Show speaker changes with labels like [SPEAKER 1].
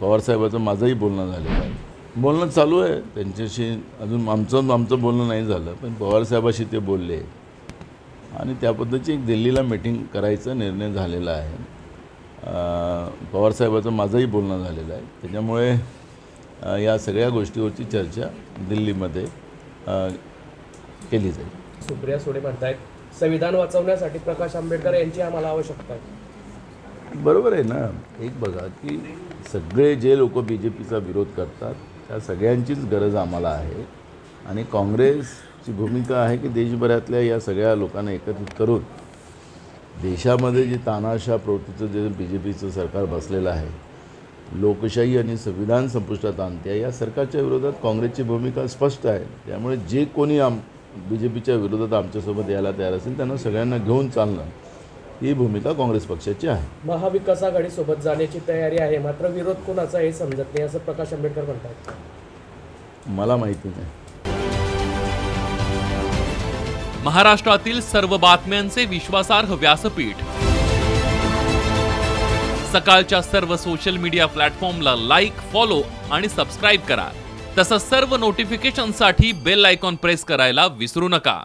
[SPEAKER 1] पवारसाहेबाचं माझंही बोलणं झालेलं आहे. बोलणं चालू आहे. त्यांच्याशी अजून आमचं आमचं बोलणं नाही झालं. पण पवारसाहेबाशी ते बोलले. आणि त्या पद्धतीची एक दिल्लीला मीटिंग करायचा निर्णय झालेला आहे. पवारसाहेबाचं माझंही बोलणं झालेलं आहे. त्याच्यामुळे या सगळ्या गोष्टीवरची चर्चा दिल्लीमध्ये केली जाईल.
[SPEAKER 2] सुप्रिया सुळे म्हणतायत संविधान वाचवण्यासाठी प्रकाश आंबेडकर यांची आम्हाला आवश्यकता आहे.
[SPEAKER 1] बरोबर आहे ना. एक बघा की सगळे जे लोक बी जे पीचा विरोध करतात त्या सगळ्यांचीच गरज आम्हाला आहे. आणि काँग्रेसची भूमिका आहे की देशभरातल्या या सगळ्या लोकांना एकत्रित करून देशामध्ये जे तानाशा प्रवृत्तीचं जे बी जे पीचं सरकार बसलेलं आहे लोकशाही आणि संविधान संपुष्टात आणते या सरकारच्या विरोधात काँग्रेसची भूमिका स्पष्ट आहे. त्यामुळे जे कोणी आम बी जे पीच्या विरोधात आमच्यासोबत यायला तयार असेल त्यांना सगळ्यांना घेऊन चालणं ही भूमिका काँग्रेस पक्षाची आहे.
[SPEAKER 2] महाविकास आघाडी सोबत जाण्याची तयारी आहे. मात्र विरोध कोणाचा हे समजत नाही असं प्रकाश आंबेडकर म्हणतात.
[SPEAKER 1] मला माहिती नाही.
[SPEAKER 3] महाराष्ट्रातील सर्व बातम्यांचे विश्वासार्ह व्यासपीठ. सकाळच्या सर्व सोशल मीडिया प्लॅटफॉर्मला लाईक फॉलो आणि सबस्क्राईब करा. तसंच सर्व नोटिफिकेशनसाठी बेल आयकॉन प्रेस करायला विसरू नका.